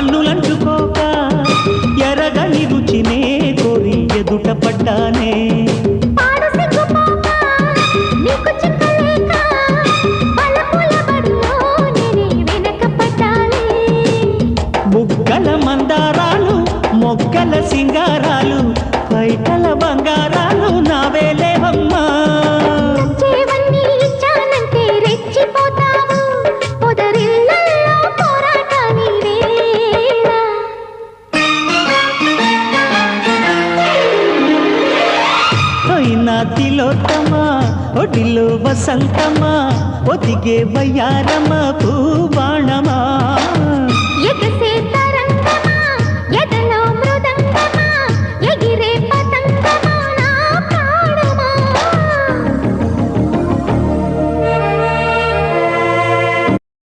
కన్నులంటుకోక ఎరగని రుచినే కోరి ఎదుట పడ్డానే. ముగ్గల మందారాలు మొగ్గల సింగారాలు బయట అయినా తిలోత్తమా? ఒడిలో వసంతమా? ఒదిగే వయ్యారమా? పూవా